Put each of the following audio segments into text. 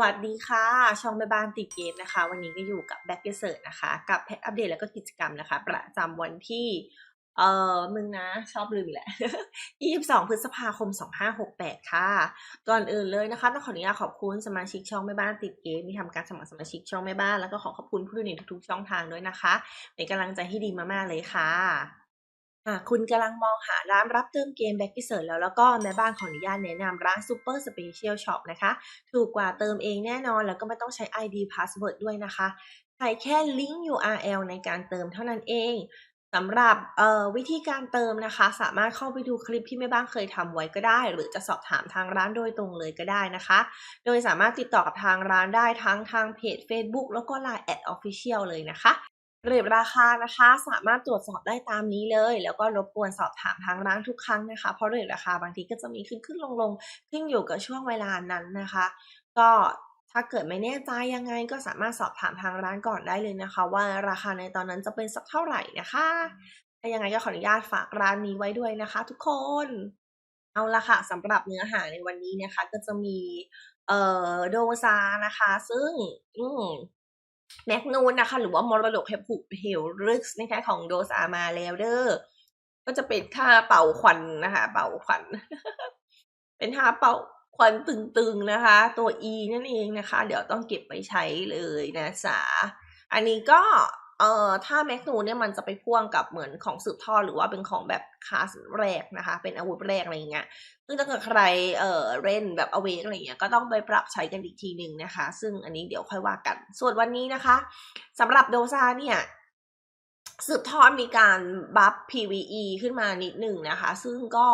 วัสดีค่ะ ช่องแม่บ้านติดเกมนะคะ วันนี้ก็อยู่กับแบ็กเกอร์นะคะ กับแพทอัปเดตแล้วก็กิจกรรมนะคะ ประจำวันที่ เออมึงนะชอบลืมอีกแหละ 22 พฤษภาคม 2568 ค่ะ ก่อนอื่นเลยนะคะ ต้องขออนุญาตขอบคุณสมาชิกช่องแม่บ้านติดเกมที่ทำการสมัครสมาชิกช่องแม่บ้านแล้วก็ขอขอบคุณผู้ดูในทุกๆช่องทางด้วยนะคะเป็นกำลังใจที่ดีมากๆเลยค่ะ หากคุณกำลังมองหาร้านรับเติมเกมแบ็กกิเซิร์แล้วแล้วก็แม่บ้านขออนุญาตแนะนำร้าน Super Special Shop นะคะ ถูกกว่าเติมเองแน่นอน แล้วก็ไม่ต้องใช้ ID Password ด้วยนะคะใช้แค่ลิงก์ URL ในการเติมเท่านั้นเองสำหรับวิธีการเติมนะคะ สามารถเข้าไปดูคลิปที่แม่บ้านเคยทำไว้ก็ได้ หรือจะสอบถามทางร้านโดยตรงเลยก็ได้นะคะ โดยสามารถติดต่อกับทางร้านได้ทั้งทางเพจ Facebook แล้วก็ Line แอด Official เลยนะคะ เรทราคานะคะ สามารถตรวจสอบได้ตามนี้เลย แล้วก็รบกวนสอบถามทางร้านทุกครั้งนะคะ เพราะเรทราคาบางทีก็จะมีขึ้นขึ้นลงลงขึ้นอยู่กับช่วงเวลานั้นนะคะ ก็ถ้าเกิดไม่แน่ใจยังไงก็สามารถสอบถามทางร้านก่อนได้เลยนะคะ ว่าราคาในตอนนั้นจะเป็นสักเท่าไหร่นะคะถ้ายังไงก็ขออนุญาตฝากร้านนี้ไว้ด้วยนะคะ ทุกคนเอาละค่ะสำหรับเนื้อหาในวันนี้นะคะ ก็จะมีเอ่อโดซานะคะ ซึ่งอืม แมกนูนนะคะ หรือว่ามรดกแห่งผูกเหวรึกนะคะของโดซามาแล้วเด้อก็จะเป็นท่าเป่าควันนะคะ เป่าควัน เป็นท่าเป่าควันตึงๆนะคะ ตัว e นั่นเองนะคะ เดี๋ยวต้องเก็บไปใช้เลยนะจ๊ะอันนี้ก็ เอ่อถ้าแมกนูเนี่ยมันจะไปพ่วงกับเหมือนของสืบทอดหรือว่าเป็นของแบบคลาสแรกนะคะ เป็นอาวุธแรกอะไรเงี้ยซึ่งถ้าเกิดใครเอ่อเล่นแบบอเวกอะไรเงี้ยก็ต้องไปปรับใช้กันอีกทีหนึ่งนะคะ ซึ่งอันนี้เดี๋ยวค่อยว่ากัน ส่วนวันนี้นะคะสำหรับโดซาเนี่ยสืบทอดมีการบัฟ PVE ขึ้นมานิดหนึ่งนะคะ ซึ่งก็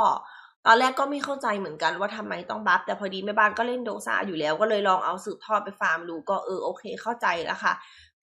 ตอนแรกก็ไม่เข้าใจเหมือนกันว่าทำไมต้องบัฟแต่พอดีแม่บ้านก็เล่นโดซาอยู่แล้วก็เลยลองเอาสืบทอดไปฟาร์มดูก็เออโอเคเข้าใจแล้วค่ะ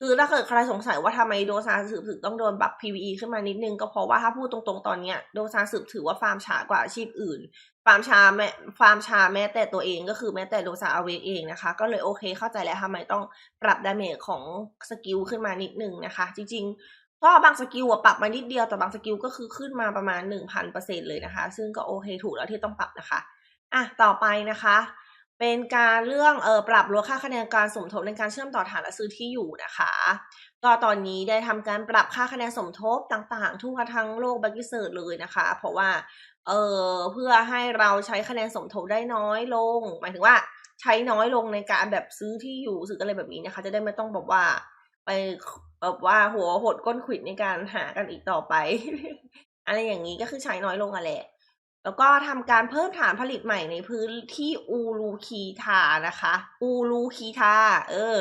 คือถ้าเกิดใครสงสัยว่าทำไมโดซาสืบถึงต้องโดนบัฟ PVE ขึ้นมานิดนึง ก็เพราะว่าถ้าพูดตรงๆ ตอนเนี้ยโดซาสืบถือว่าฟาร์มช้ากว่าอาชีพอื่น ฟาร์มชาแม้ฟาร์มชาแม้แต่ตัวเองก็คือแม้แต่โดซาเอาเวเองนะคะ ก็เลยโอเคเข้าใจแล้วทำไมต้องปรับดาเมจของสกิลขึ้นมานิดนึงนะคะ จริงๆเพราะบางสกิลปรับมานิดเดียวแต่บางสกิลก็คือขึ้นมาประมาณหนึ่งพันเปอร์เซ็นเลยนะคะ ซึ่งก็โอเคถูกแล้วที่ต้องปรับนะคะอะต่อไปนะคะ เป็นการเรื่องเออปรับลดค่าคะแนนการสมทบในการเชื่อมต่อฐานและซื้อที่อยู่นะคะ ก็ตอนนี้ได้ทำการปรับค่าคะแนนสมทบต่างๆ ทั่วทั้งโลกบักกิเซิร์ตเลยนะคะ เพราะว่าเออเพื่อให้เราใช้คะแนนสมทบได้น้อยลง หมายถึงว่าใช้น้อยลงในการแบบซื้อที่อยู่ซื้ออะไรแบบนี้นะคะ จะได้ไม่ต้องแบบว่าไปแบบว่าหัวหดก้นขิดในการหากันอีกต่อไป อะไรอย่างนี้ก็คือใช้น้อยลงอะแหละ แล้วก็ทำการเพิ่มฐานผลิตใหม่ในพื้นที่อูรูคีทานะคะ อูรูคีทาเออ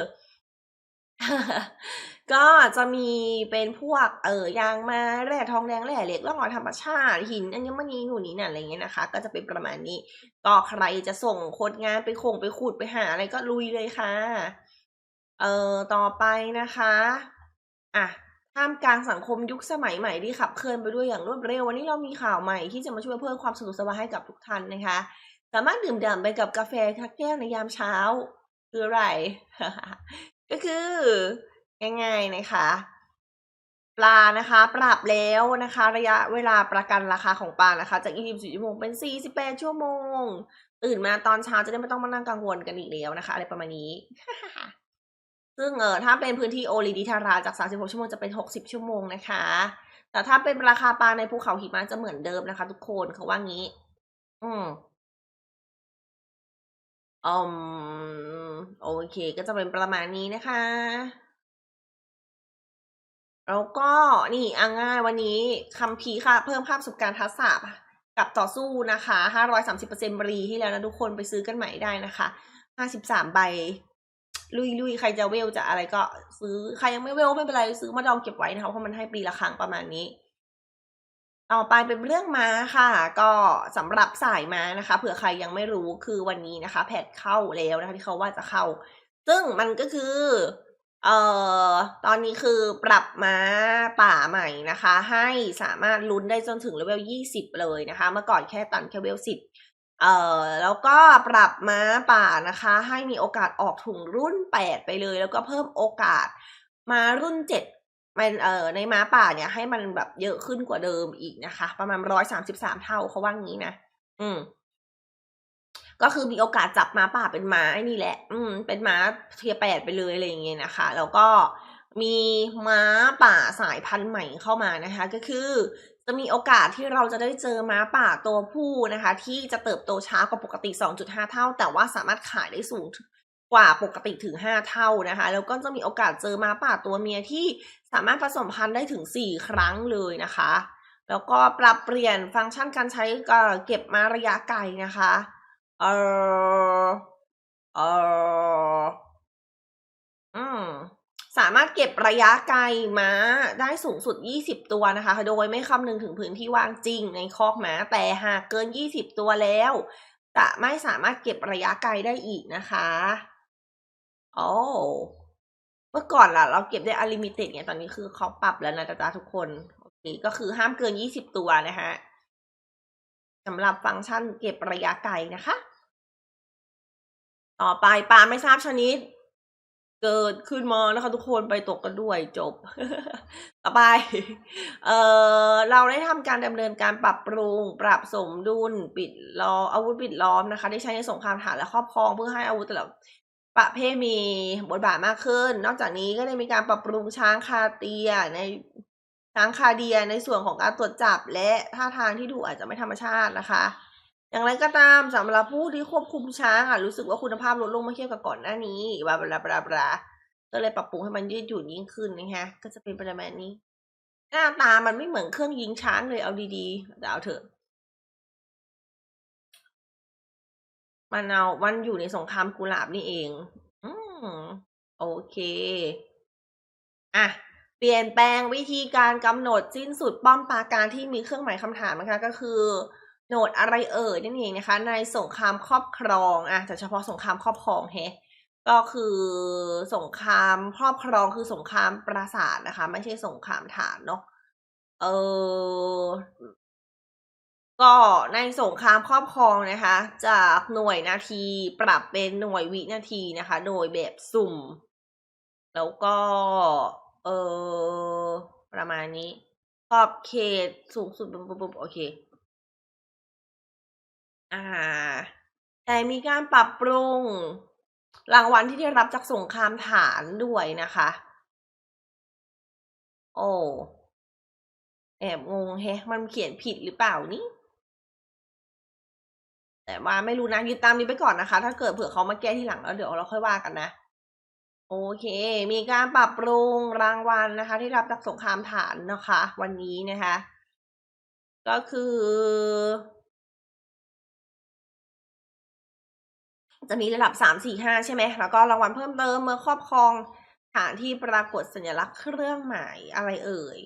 ก็จะมีเป็นพวกเออยางมาแร่ทองแดงแร่เหล็กร่องรอยธรรมชาติหินอัญมณีหนูนี้นั่นอะไรเงี้ยนะคะ ก็จะเป็นประมาณนี้ก็ใครจะส่งคนงานไปคงไปขุดไปหาอะไรก็ลุยเลยค่ะ เออต่อไปนะคะ อะ ท่ามกลางสังคมยุคสมัยใหม่ที่ขับเคลื่อนไปด้วยอย่างรวดเร็ว วันนี้เรามีข่าวใหม่ที่จะมาช่วยเพิ่มความสะดวกสบายให้กับทุกท่านนะคะ สามารถดื่มด่ำไปกับกาแฟคักแก้วในยามเช้า คืออะไร ก็คือง่ายๆนะคะ ปลานะคะ ปรับแล้วนะคะ ระยะเวลาประกันราคาของปลานะคะ จาก 24 ชั่วโมงเป็น 48 ชั่วโมง ตื่นมาตอนเช้าจะได้ไม่ต้องมานั่งกังวลกันอีกแล้วนะคะ อะไรประมาณนี้ ซึ่งเออถ้าเป็นพื้นที่โอลิดิทาราจาก 36 ชั่วโมงจะเป็น 60 ชั่วโมงนะคะ แต่ถ้าเป็นราคาปลาในภูเขาหิมะจะเหมือนเดิมนะคะ ทุกคนเขาว่างี้ อืมอืมโอเค ก็จะเป็นประมาณนี้นะคะ แล้วก็นี่อะง่ายวันนี้คำพีค่ะ เพิ่มภาพประสบการณ์ทักษะกับต่อสู้นะคะ 530%บรีที่แล้วนะทุกคนไปซื้อกันใหม่ได้นะคะ 53 ใบ ลุยลุยใครจะเวลจะอะไรก็ซื้อใครยังไม่เวลไม่เป็นไรซื้อมาดองเก็บไว้นะคะเพราะมันให้ปีละครั้งประมาณนี้ ต่อไปเป็นเรื่องม้าค่ะ ก็สำหรับสายม้านะคะ เผื่อใครยังไม่รู้คือวันนี้นะคะ แพทเข้าแล้วนะคะที่เขาว่าจะเข้า ซึ่งมันก็คือเอ่อตอนนี้คือปรับม้าป่าใหม่นะคะ ให้สามารถลุ้นได้จนถึงเลเวลยี่สิบเลยนะคะ เมื่อก่อนแค่ตันแค่เลเวลสิบ เอ่อแล้วก็ปรับม้าป่านะคะ ให้มีโอกาสออกถุงรุ่นแปดไปเลย แล้วก็เพิ่มโอกาสมารุ่นเจ็ดมันเอ่อในม้าป่าเนี่ยให้มันแบบเยอะขึ้นกว่าเดิมอีกนะคะ ประมาณร้อยสามสิบสามเท่าเขาว่างี้นะอืม ก็คือมีโอกาสจับม้าป่าเป็นม้าไอ้นี่แหละ อืม เป็นม้าเทียแปดไปเลยอะไรอย่างเงี้ยนะคะ แล้วก็มีม้าป่าสายพันธุ์ใหม่เข้ามานะคะ ก็คือ จะมีโอกาสที่เราจะได้เจอม้าป่าตัวผู้นะคะ ที่จะเติบโตช้ากว่าปกติ 2.5 เท่า แต่ว่าสามารถขายได้สูงกว่าปกติถึง 5 เท่านะคะ แล้วก็จะมีโอกาสเจอม้าป่าตัวเมียที่สามารถผสมพันธุ์ได้ถึง 4 ครั้งเลยนะคะ แล้วก็ปรับเปลี่ยนฟังก์ชันการใช้เก็บมาระยะไกลนะคะเออเอออืม สามารถเก็บระยะไกลม้าได้สูงสุด 20 ตัวนะคะ โดยไม่คำนึงถึงพื้นที่ว่างจริงในคอกม้า แต่หากเกิน 20 ตัวแล้ว จะไม่สามารถเก็บระยะไกลได้อีกนะคะโอ้เมื่อก่อนล่ะ เราเก็บได้อลิมิเต็ดเนี่ยตอนนี้คือเขาปรับแล้วนะจ๊ะทุกคนโอเคก็คือห้ามเกิน 20 ตัวนะคะสำหรับฟังก์ชันเก็บระยะไกลนะคะ ต่อไปปลาไม่ทราบชนิด เกิดขึ้นมานะคะทุกคนไปตกกันด้วยจบ ต่อไป เอ่อเราได้ทำการดำเนินการปรับปรุง ปรับสมดุล ปิดล้อมอาวุธปิดล้อมนะคะ ได้ใช้ในสงครามฐานและครอบครองเพื่อให้อาวุธแต่ละประเภทมีบทบาทมากขึ้น นอกจากนี้ก็ได้มีการปรับปรุงช้างคาเตียในช้างคาเดียในส่วนของการตรวจจับและท่าทางที่ดูอาจจะไม่ธรรมชาตินะคะ อย่างไรก็ตามสำหรับผู้ที่ควบคุมช้างอะ รู้สึกว่าคุณภาพลดลงเมื่อเทียบกับก่อนหน้านี้บลาบลาบลาบลาก็เลยปรับปรุงให้มันยืดหยุ่นยิ่งขึ้นนะคะก็จะเป็นประมาณนี้ หน้าตามันไม่เหมือนเครื่องยิงช้างเลยเอาดีๆแต่เอาเถอะมันเอามันอยู่ในสงครามกุหลาบนี่เอง อืมโอเค อะ เปลี่ยนแปลงวิธีการกำหนดสิ้นสุดป้อมปราการที่มีเครื่องหมายคำถามนะคะก็คือ โหนดอะไรเอ่ยนั่นเองนะคะ ในสงครามครอบครองอะแต่เฉพาะสงครามครอบครองเฮก็คือสงครามครอบครองคือสงครามปราสาทนะคะ ไม่ใช่สงครามฐานเนาะเออก็ในสงครามครอบครองนะคะ จากหน่วยนาทีปรับเป็นหน่วยวินาทีนะคะ โดยแบบสุ่ม แล้วก็เออประมาณนี้ขอบเขตสูงสุดปุ๊บปุ๊บโอเค อ่า แต่มีการปรับปรุง รางวัลที่ได้รับจากสงครามฐานด้วยนะคะ โอ้แอบงงแฮะมันเขียนผิดหรือเปล่านี่แต่ว่าไม่รู้นะยึดตามนี้ไปก่อนนะคะ ถ้าเกิดเผื่อเขามาแก้ที่หลังแล้วเดี๋ยวเราค่อยว่ากันนะ โอเค มีการปรับปรุงรางวัลนะคะ ที่รับจากสงครามฐานนะคะ วันนี้นะคะ ก็คือ จะมีระดับสามสี่ห้าใช่ไหม แล้วก็รางวัลเพิ่มเติมเมื่อครอบครองฐานที่ปรากฏสัญลักษณ์เครื่องหมายอะไรเอ่ย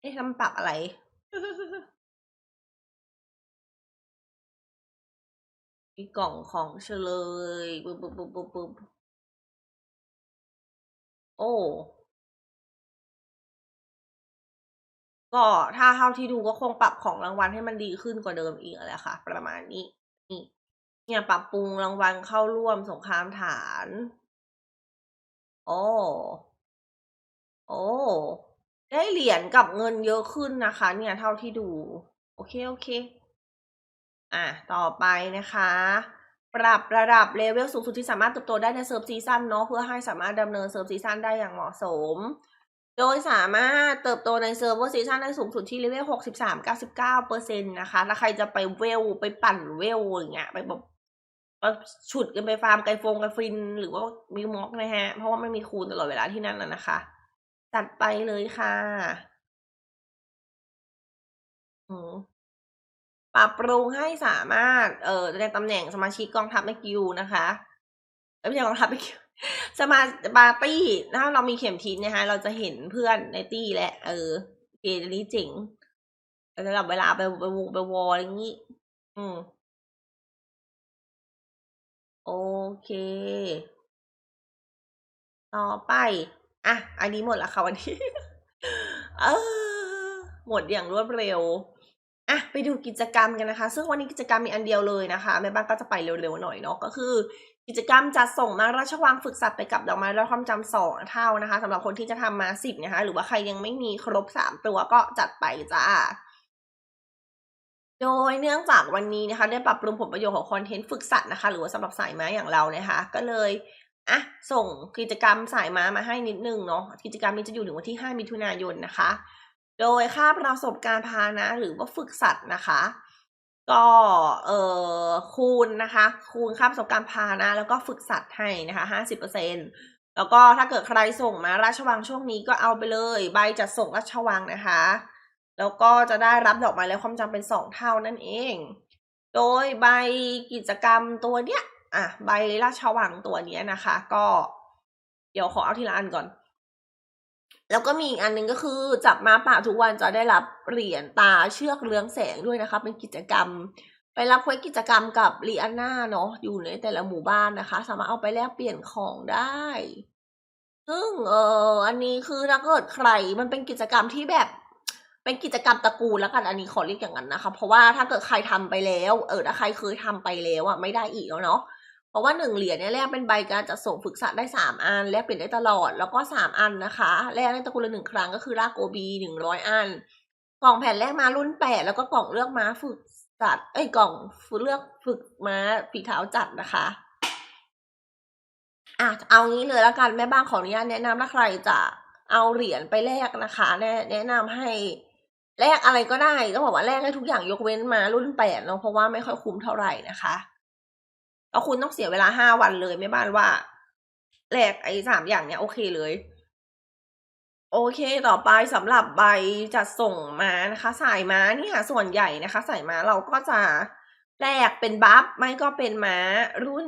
เอ๊ะทำปรับอะไร มีกล่องของเฉลยปุ๊บปุ๊บปุ๊บปุ๊บปุ๊บโอ้ ก็ถ้าเท่าที่ดูก็คงปรับของรางวัลให้มันดีขึ้นกว่าเดิมอีกแหละค่ะ ประมาณนี้ เนี่ยปรับปรุงรางวัลเข้าร่วมสงครามฐาน โอ้ โอ้ ได้เหรียญกับเงินเยอะขึ้นนะคะ เนี่ยเท่าที่ดู โอเค โอเค อะ ต่อไปนะคะ ปรับระดับเลเวลสูงสุดที่สามารถเติบโตได้ในเซิร์ฟซีซั่นเนาะเพื่อให้สามารถดำเนินเซิร์ฟซีซั่นได้อย่างเหมาะสม โดยสามารถเติบโตในเซิร์ฟเวอร์ซีซั่นได้สูงสุดที่เลเวลหกสิบสามเปอร์เซ็นต์นะคะ ถ้าใครจะไปเวล ไปปั่นเวลอย่างเงี้ย ไปแบบฉุดกันไปฟาร์มไกฟงไกฟิน หรือว่ามีม็อกนะฮะ เพราะว่าไม่มีคูณตลอดเวลาที่นั่นนะนะคะจัดไปเลยค่ะปรับปรุงให้สามารถ เอ่อแสดงตำแหน่งสมาชิกกองทัพในกิวนะคะไม่ใช่กองทัพในกิว สมาปาร์ตี้ถ้าเรามีเข็มทิศนะคะเราจะเห็นเพื่อนในตี้และ เออเกนี้เจ๋งสำหรับเวลาไปไปวงไปวอลอะไรอย่างนี้ อืม โอเค ต่อไป อะ อันนี้หมดล้วค่ะวันนี้ เออ หมดอย่างรวดเร็วอะไปดูกิจกรรมกันนะคะ ซึ่งวันนี้กิจกรรมมีอันเดียวเลยนะคะแม่บ้านก็จะไปเร็วๆหน่อยเนาะก็คือ กิจกรรมจะส่งมาราชวังฝึกสัตว์ไปกับดอกไม้และความจำสองเท่านะคะสำหรับคนที่จะทำมาสิบนะคะ หรือว่าใครยังไม่มีครบสามตัวก็จัดไปจ้าโดยเนื่องจากวันนี้นะคะ ได้ปรับปรุงผลประโยชน์ของคอนเทนต์ฝึกสัตว์นะคะ หรือว่าสำหรับสายม้าอย่างเรานะคะ ก็เลยอะส่งกิจกรรมสายม้ามาให้นิดนึงเนาะกิจกรรมนี้จะอยู่ถึงวันที่ 5 มิถุนายนนะคะ โดยค่าประสบการณ์พานะ หรือว่าฝึกสัตว์นะคะ ก็เออคูณนะคะ คูณค่าประสบการณ์พานะ แล้วก็ฝึกสัตว์ให้นะคะ50%แล้วก็ถ้าเกิดใครส่งมาราชวังช่วงนี้ก็เอาไปเลย ใบจัดส่งราชวังนะคะ แล้วก็จะได้รับดอกไม้และความจำเป็นสองเท่านั่นเอง โดยใบกิจกรรมตัวเนี้ยอะใบราชวังตัวเนี้ยนะคะ ก็เดี๋ยวขอเอาทีละอันก่อน แล้วก็มีอีกอันหนึงก็คือจับมาป่าทุกวันจะได้รับเหรียญตาเชือกเรืองแสงด้วยนะคะ เป็นกิจกรรม ไปรับเควสกิจกรรมกับลีอาน่าเนาะอยู่ในแต่ละหมู่บ้านนะคะ สามารถเอาไปแลกเปลี่ยนของได้ ซึ่งเอออันนี้คือถ้าเกิดใครมันเป็นกิจกรรมที่แบบเป็นกิจกรรมตระกูลแล้วกันอันนี้ขอเรียกอย่างนั้นนะคะ เพราะว่าถ้าเกิดใครทำไปแล้ว เออถ้าใครเคยทำไปแล้วอะไม่ได้อีกแล้วเนาะ ราะว่าหนึ่งเหรียญเนี่ยแลกเป็นใบการจัดส่งฝึกสัตว์ได้สามอันแลกเปลี่ยนได้ตลอดแล้วก็สามอันนะคะแลกได้ตะกูลละหนึ่งครั้งก็คือลากโกบีหนึ่งร้อยอัน กล่องแผ่นแรกมารุ่นแปดแล้วก็กล่องเลือกม้าฝึกสัตว์เอ้ยกล่องเลือกฝึกม้าฝีเท้าจัดนะคะอะเอางี้เลยแล้วกันแม่บ้านขออนุญาตแนะนำถ้าใครจะเอาเหรียญไปแลกนะคะ แนะแนะนำให้แลกอะไรก็ได้ต้องบอกว่าแลกให้ทุกอย่างยกเว้นมารุ่นแปดเนาะเพราะว่าไม่ค่อยคุ้มเท่าไหร่นะคะ แล้วคุณต้องเสียเวลาห้าวันเลยแม่บ้านว่าแลกไอ้สามอย่างเนี้ยโอเคเลย โอเคต่อไปสำหรับใบจัดส่งมานะคะ สายม้าเนี่ยส่วนใหญ่นะคะ สายม้าเราก็จะแลกเป็นบัฟไม่ก็เป็นม้ารุ่น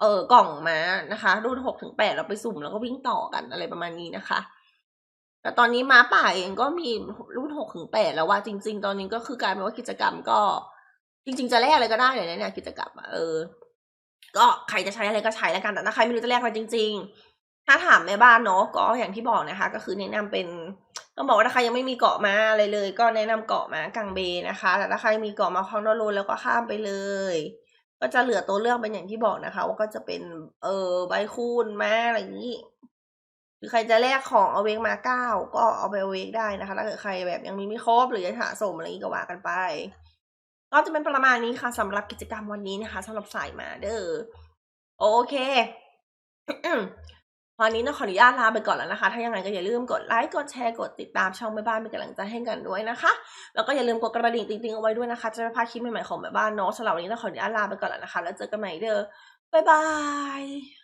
เออกล่องม้านะคะ รุ่นหกถึงแปดเราไปสุ่มแล้วก็วิ่งต่อกันอะไรประมาณนี้นะคะ แต่ตอนนี้ม้าป่าเองก็มีรุ่นหกถึงแปดแล้วว่าจริง ๆ ตอนนี้ก็คือกลายเป็นว่ากิจกรรมก็ จริง ๆ จะแลกอะไรก็ได้เลยนะเนี่ยกิจกรรมเออ ก็ใครจะใช้อะไรก็ใช้แล้วกัน แต่ถ้าใครไม่รู้จะแลกอะไรจริง ๆ ถ้าถามแม่บ้านเนาะก็อย่างที่บอกนะคะ ก็คือแนะนำเป็นต้องบอกว่าถ้าใครยังไม่มีเกาะมาอะไรเลย ก็แนะนำเกาะมากังเบนะคะ แต่ถ้าใครมีเกาะมาคองโดโลแล้วก็ข้ามไปเลย ก็จะเหลือตัวเลือกเป็นอย่างที่บอกนะคะ ว่าก็จะเป็นเออใบคูณมาอะไรอย่างนี้หรือใครจะแลกของเอาเวกมาเก้าก็เอาไปเอาเวกได้นะคะ ถ้าเกิดใครแบบยังมีไม่ครบหรือจะหาสมอะไรอย่างนี้ก็ว่ากันไป ก็จะเป็นประมาณนี้ค่ะสำหรับกิจกรรมวันนี้นะคะสำหรับสายมาเด้อโอเควันนี้ต้องขออนุญาตลาไปก่อนแล้วนะคะ ถ้ายังไงก็อย่าลืมกดไลค์ กดแชร์ กดติดตามช่องแม่บ้านเป็นกำลังใจให้กันด้วยนะคะ แล้วก็อย่าลืมกดกระดิ่งติ๊งๆเอาไว้ด้วยนะคะ จะไม่พลาดคลิปใหม่ๆของแม่บ้านเนาะสำหรับวันนี้ต้องขออนุญาตลาไปก่อนแล้วนะคะ แล้วเจอกันใหม่เด้อบ๊ายบาย